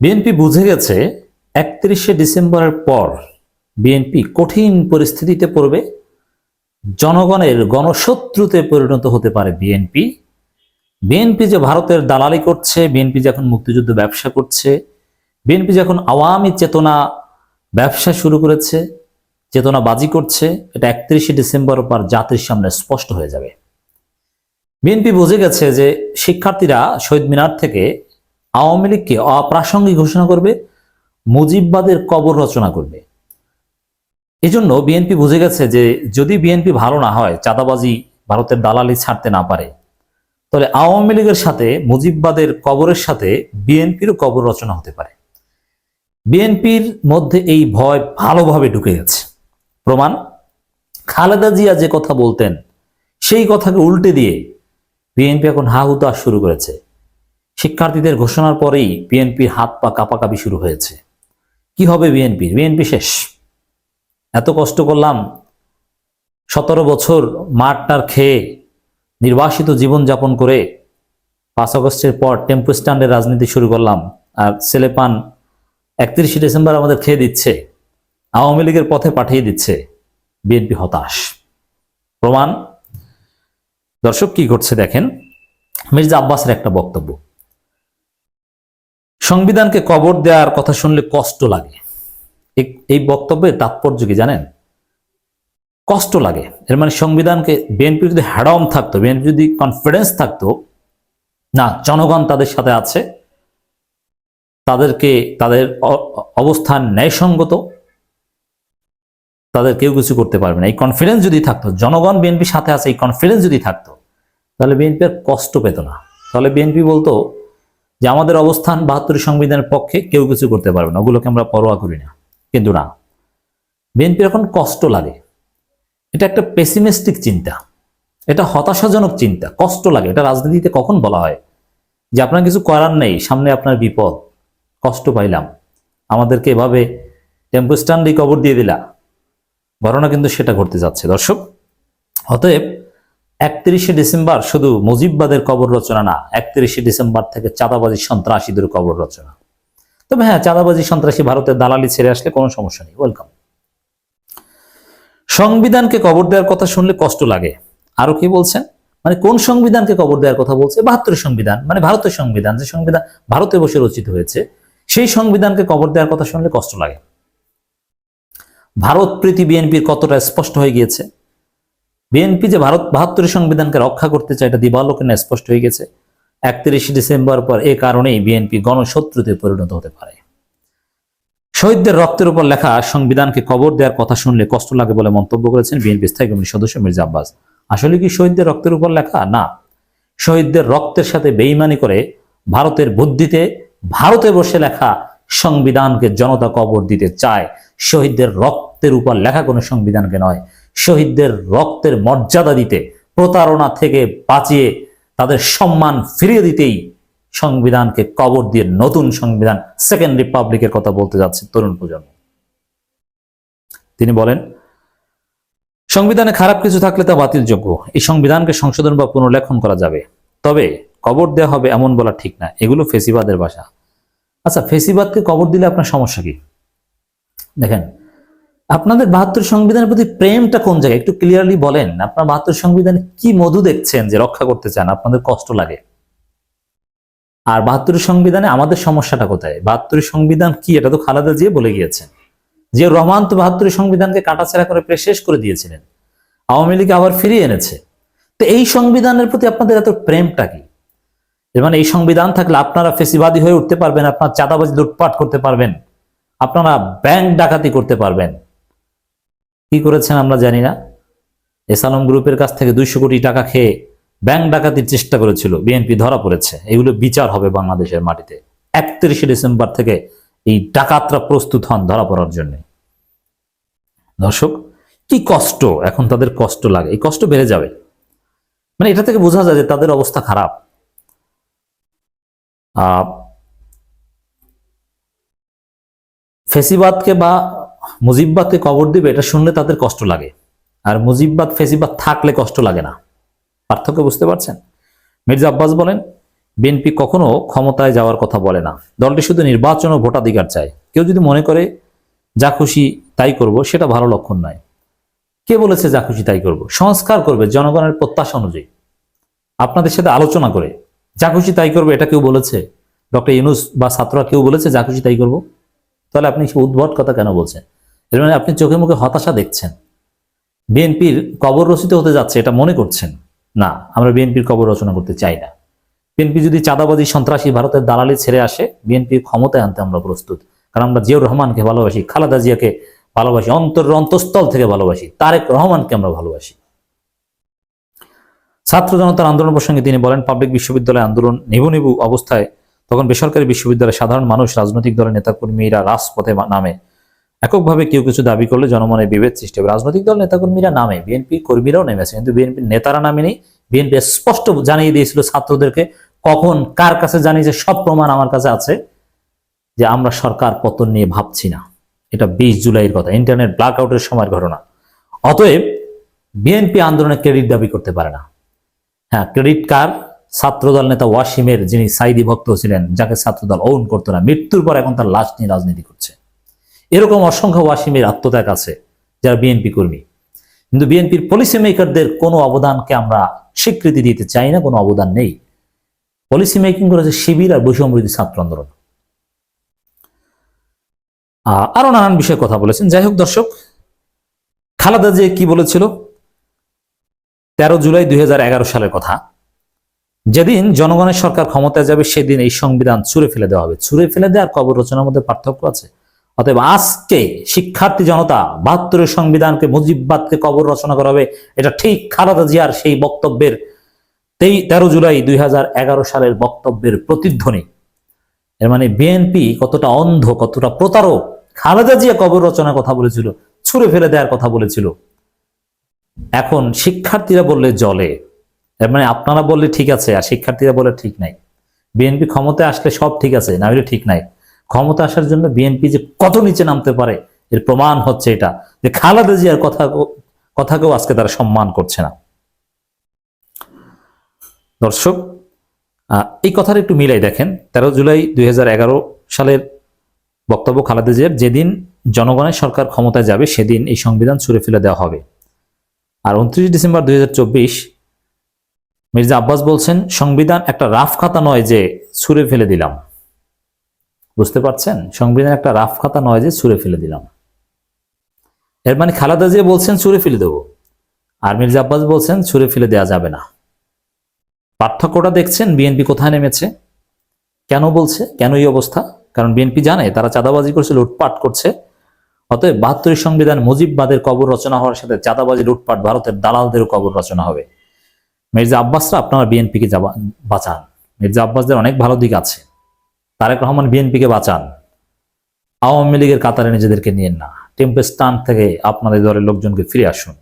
BNP বুঝে গেছে, একত্রিশে ডিসেম্বরের পর বিএনপি কঠিন পরিস্থিতিতে পড়বে, জনগণের গণশত্রুতে পরিণত হতে পারে বিএনপি। বিএনপি যে ভারতের দালালি করছে, বিএনপি যখন মুক্তিযুদ্ধ ব্যবসা করছে, বিএনপি যখন আওয়ামী চেতনা ব্যবসা শুরু করেছে চেতনা বাজি করছে, এটা একত্রিশে ডিসেম্বর পর জাতির সামনে স্পষ্ট হয়ে যাবে। বিএনপি বুঝে গেছে যে শিক্ষার্থীরা শহীদ মিনার থেকে আওয়ামী লীগকে অপ্রাসঙ্গিক ঘোষণা করবে, মুজিববাদের কবর রচনা করবে। এজন্য বিএনপি বুঝে গেছে যে যদি বিএনপি ভালো না হয়, চাঁদাবাজি ভারতের দালালি ছাড়তে না পারে। তাহলে আওয়ামী লীগের সাথে, মুজিববাদের কবরের সাথে বিএনপিরও কবর রচনা হতে পারে। বিএনপির মধ্যে এই ভয় ভালোভাবে ঢুকে গেছে। প্রমাণ, খালেদা জিয়া যে কথা বলতেন, সেই কথাকে উল্টে দিয়ে বিএনপি এখন হা হুতাশ শুরু করেছে। শিক্ষার্থীদের ঘোষণার পরেই বিএনপির হাত পা কাঁপাকাঁপি শুরু হয়েছে। কি হবে বিএনপির বিএনপি শেষ। এত কষ্ট করলাম, সতেরো বছর মাঠটার খেয়ে নির্বাসিত জীবন যাপন করে পাঁচ আগস্টের পর টেম্পো স্ট্যান্ডের রাজনীতি শুরু করলাম আর ছেলেপান একত্রিশে ডিসেম্বর আমাদের খেয়ে দিচ্ছে, আওয়ামী লীগের পথে পাঠিয়ে দিচ্ছে বিএনপি হতাশ। প্রমাণ, দর্শক কি করছে দেখেন, মির্জা আব্বাসের একটা বক্তব্য। সংবিধানকে কবর দেওয়ার কথা শুনলে কষ্ট লাগে। এই- বক্তব্যের তাৎপর্য কি জানেন? কষ্ট লাগে। এর মানে সংবিধানকে বিএনপি যদি হ্যাডম থাকতো, বিএনপি যদি কনফিডেন্স থাকতো, না, জনগণ তাদের সাথে আছে, তাদেরকে তাদের অবস্থান ন্যায়সঙ্গত, তাদের কেউ কিছু করতে পারবে না। এই কনফিডেন্স যদি থাকতো, জনগণ বিএনপির সাথে আছে, এই কনফিডেন্স যদি থাকতো, তাহলে বিএনপি আর কষ্ট পেত না। তাহলে বিএনপি বলতো যে আমাদের অবস্থান বাহাত্তর সংবিধানের পক্ষে কেউ কিছু করতে পারবে না, ওগুলোকে আমরা পরোয়া করি না। কিন্তু না, বিএনপির এখন কষ্ট লাগে। এটা একটা পেসিমিস্টিক চিন্তা। এটা হতাশাজনক চিন্তা, কষ্ট লাগে। এটা রাজনীতিতে কখন বলা হয়? যে আপনার কিছু করার নেই, সামনে আপনার বিপদ। কষ্ট পাইলাম। আমাদেরকে এভাবে টেম্পো স্ট্যান্ডে কবর দিয়ে দিলা। ঘটনা কিন্তু সেটা ঘটতে যাচ্ছে। দর্শক, অতএব একত্রিশে ডিসেম্বর শুধু মুজিববাদের কবর রচনা না, একত্রিশে ডিসেম্বর থেকে চাঁদাবাজি সন্ত্রাসীদের কবর রচনা। তবে হ্যাঁ চাঁদাবাজি সন্ত্রাসী ভারতের দালালি ছেড়ে আসলে কোনো সমস্যা নেই। ওয়েলকাম সংবিধানকে কবর দেওয়ার কথা শুনলে কষ্ট লাগে। আরও কি বলছেন? মানে কোন সংবিধানকে কবর দেওয়ার কথা বলছে? বাহাত্তর সংবিধান মানে ভারতের সংবিধান, যে সংবিধান ভারতে বসে রচিত হয়েছে, সেই সংবিধানকে কবর দেওয়ার কথা শুনলে কষ্ট লাগে। ভারত প্রীতি বিএনপির কতটা স্পষ্ট হয়ে গিয়েছে? বিএনপি যে ভারত বাহাত্তরের সংবিধানকে রক্ষা করতে চায়, এটা দিবালোকে না স্পষ্ট হয়ে গেছে। একত্রিশে ডিসেম্বর পর এ কারণেই বিএনপি গণশত্রুতে পরিণত হতে পারে। শহীদদের রক্তের উপর লেখা সংবিধানকে কবর দেওয়ার কথা শুনলে কষ্ট লাগে বলে মন্তব্য করেছেন বিএনপি স্থায়ী কমিটির সদস্য মির্জা আব্বাস। আসলে কি শহীদদের রক্তের উপর লেখা? না। শহীদদের রক্তের সাথে বেইমানি করে ভারতের বুদ্ধিতে ভারতে বসে লেখা সংবিধানকে জনতা কবর দিতে চায়। শহীদদের রক্তের উপর লেখা কোনো সংবিধানকে নয়। শহীদদের রক্তের মর্যাদা দিতে, প্রতারণা থেকে বাঁচিয়ে তাদের সম্মান ফিরিয়ে দিতেই সংবিধানকে কবর দিয়ে নতুন সংবিধান, সেকেন্ড রিপাবলিকের কথা বলতে যাচ্ছে তরুণ প্রজন্ম। তিনি বলেন, সংবিধানে খারাপ কিছু থাকলে তা বাতিলযোগ্য। এই সংবিধানকে সংশোধন বা পুনর্লেখন করা যাবে। তবে কবর দেওয়া হবে এমন বলা ঠিক না। এগুলো ফেসিবাদের ভাষা। আচ্ছা ফেসিবাদকে কবর দিলে আপনার সমস্যা কি? দেখেন আপনাদের বাহাত্তর সংবিধানের প্রতি প্রেমটা কোন জায়গায়? একটু ক্লিয়ারলি বলেন, আপনার বাহাত্তর সংবিধানে কি মধু দেখছেন যে রক্ষা করতে চান? আপনাদের কষ্ট লাগে। আর বাহাত্তর সংবিধানে আমাদের সমস্যাটা কোথায়? বাহাত্তর সংবিধান কি? এটা তো খালেদা জিয়া বলে গিয়েছেন। যে রহমান তো বাহাত্তরের সংবিধানকে কাটাছেড়া করে প্রায় শেষ করে দিয়েছিলেন। আওয়ামী লীগ আবার ফিরিয়ে এনেছে। তো এই সংবিধানের প্রতি আপনাদের এত প্রেমটা কি? মানে এই সংবিধান থাকলে আপনারা ফেসিবাদী হয়ে উঠতে পারবেন, আপনার চাঁদাবাজি লুটপাট করতে পারবেন, আপনারা ব্যাংক ডাকাতি করতে পারবেন। কি করেছেন আমরা জানি না। এসালম গ্রুপের কাছ থেকে দুইশো কোটি টাকা খেয়ে ব্যাংক ডাকাতির চেষ্টা করেছিল, বিএনপি ধরা পড়েছে। এগুলো বিচার হবে বাংলাদেশের মাটিতে। একত্রিশে ডিসেম্বর থেকে এই ডাকাতরা প্রস্তুত হন ধরা পড়ার জন্য। দর্শক, কি কষ্ট, এখন তাদের কষ্ট লাগে। এই কষ্ট বেড়ে যাবে। মানে এটা থেকে বোঝা যায় যে তাদের অবস্থা খারাপ। ফেসিবাদকে বা মুজিববাদকে কবর দিবে, এটা শুনলে তাদের কষ্ট লাগে। আর মুজিববাদ, ফেসিবাদ থাকলে কষ্ট লাগে না। পার্থক্য বুঝতে পারছেন? মির্জা আব্বাস বলেন, বিএনপি কখনো ক্ষমতায় যাওয়ার কথা বলে না। দলটি শুধু নির্বাচন ও ভোটাধিকার চায়। কেউ যদি মনে করে, যা খুশি তাই করব সেটা ভালো লক্ষণ নয়। কে বলেছে, যা খুশি তাই করব সংস্কার করবে জনগণের প্রত্যাশা অনুযায়ী। আপনাদের সাথে আলোচনা করে, যা খুশি তাই করবে এটা কেউ বলেছে? ডক্টর ইউনুস বা ছাত্ররা কেউ বলেছে, যা খুশি তাই করব তাহলে আপনি সে উদ্ভট কথা কেন বলছেন? এর মানে আপনি চোখে মুখে হতাশা দেখছেন। বিএনপির কবর রচিত হতে যাচ্ছে এটা মনে করছেন? না, আমরা বিএনপির কবর রচনা করতে চাই না। বিএনপি যদি চাঁদাবাজি, সন্ত্রাসী ভারতের দালালি ছেড়ে আসে বিএনপির ক্ষমতায় আনতে আমরা প্রস্তুত। কারণ আমরা জিয়াউর রহমানকে ভালোবাসি, খালেদা জিয়াকে ভালোবাসি, অন্তর অন্তঃস্থল থেকে ভালোবাসি, তারেক রহমানকে আমরা ভালোবাসি। ছাত্র জনতার আন্দোলন প্রসঙ্গে তিনি বলেন, পাবলিক বিশ্ববিদ্যালয় আন্দোলন নিভু নিভু অবস্থায়, তখন বেসরকারি বিশ্ববিদ্যালয়ে সাধারণ মানুষ, রাজনৈতিক দলের নেতাকর্মীরা রাজপথে নামে। এককভাবে কেউ কিছু দাবি করলে জনমনে বিভেদ সৃষ্টি হবে। রাজনৈতিক দল নেতাকর্মীরা নামে, বিএনপি কর্মীরাও নেমেছে কিন্তু বিএনপির নেতারা নামেনি। বিএনপি স্পষ্ট জানিয়ে দিয়েছিল ছাত্রদেরকে কখন কার কাছে জানিয়েছে, সব প্রমাণ আমার কাছে আছে যে আমরা সরকার পতন নিয়ে ভাবছি না। এটা বিশ জুলাইয়ের কথা, ইন্টারনেট ব্ল্যাক আউটের সময়ের ঘটনা। অতএব বিএনপি আন্দোলনে ক্রেডিট দাবি করতে পারে না। হ্যাঁ ক্রেডিট কার ছাত্রদল নেতা ওয়াসিমের যিনি সাইদি ভক্ত ছিলেন, যাকে ছাত্রদল ওন করতো না, মৃত্যুর পর এখন তার লাশ নিয়ে রাজনীতি করছে। এরকম অসংখ্য ওয়াসিমের আত্মত্যাগ আছে যারা বিএনপি কর্মী। কিন্তু বিএনপির পলিসি মেকারদের কোনো অবদানকে আমরা স্বীকৃতি দিতে চাই না, কোনো অবদান নেই। পলিসি মেকিং করেছে শিবির আর বৈষম্যবিরোধী ছাত্র আন্দোলন। আরও নানান বিষয়ে কথা বলেছেন। যাই হোক দর্শক, খালেদা যে কি বলেছিল? তেরো জুলাই দুই হাজার এগারো সালের কথা। যেদিন জনগণের সরকার ক্ষমতায় যাবে, সেদিন এই সংবিধান ছুঁড়ে ফেলে দেওয়া হবে। ছুঁড়ে ফেলে দেওয়া আর কবর রচনার মধ্যে পার্থক্য আছে? অতএব আজকে শিক্ষার্থী জনতা বাহাত্তরের সংবিধানকে মুজিববাদকে কবর রচনা করা হবে। এটা ঠিক খালেদা জিয়ার সেই বক্তব্যের তেই তেরো জুলাই দুই হাজার এগারো সালের বক্তব্যের প্রতিধ্বনি। এর মানে বিএনপি কতটা অন্ধ, কতটা প্রতারক, খালেদা জিয়া কবর রচনার কথা বলেছিল, ছুঁড়ে ফেলে দেওয়ার কথা বলেছিল। এখন শিক্ষার্থীরা বললে জলে। এর মানে আপনারা বললে ঠিক আছে, আর শিক্ষার্থীরা বলে ঠিক নাই। বিএনপি ক্ষমতায় আসলে সব ঠিক আছে, না হলে ঠিক নাই। ক্ষমতা আসার জন্য বিএনপি যে কত নিচে নামতে পারে, এর প্রমাণ হচ্ছে এটা, যে খালেদা জিয়ার কথা কথাকেও আজকে তারা সম্মান করছে না। দর্শক এই কথাটা একটু মিলাই দেখেন, তেরো জুলাই দুই সালের বক্তব্য খালেদা জিয়ার, যেদিন জনগণের সরকার ক্ষমতায় যাবে, সেদিন এই সংবিধান ছুড়ে ফেলে দেওয়া হবে। আর উনত্রিশ ডিসেম্বর দুই হাজার চব্বিশ মির্জা আব্বাস বলছেন, সংবিধান একটা রাফ খাতা নয় যে ছুঁড়ে ফেলে দিলাম। বুঝতে পারছেন? সংবিধান একটা রাফ খাতা নয় যে ছুঁড়ে ফেলে দিলাম। এর মানে খালাদা জিয়া বলছেন, ছুঁড়ে ফেলে দেবো। আর মির্জা আব্বাস বলছেন, ছুঁড়ে ফেলে দেওয়া যাবে না। পার্থক্যটা দেখছেন, বিএনপি কোথায় নেমেছে? কেন বলছে? কেন এই অবস্থা? কারণ বিএনপি জানে, তারা চাঁদাবাজি করছে, লুটপাট করছে। অতএব বাহাত্তরের সংবিধান মুজিববাদের কবর রচনা হওয়ার সাথে চাঁদাবাজি, লুটপাট, ভারতের দালালদেরও কবর রচনা হবে। মির্জা আব্বাসরা আপনারা বিএনপিকে বাঁচান। মির্জা আব্বাসদের অনেক ভালো দিক আছে। তারেক রহমান বিএনপিকে বাঁচান। আওয়ামী লীগের কাতারে নিজেদেরকে নিয়েন না। টেম্পেস্টান থেকে আপনাদের দলের লোকজনকে ফিরে আসুন।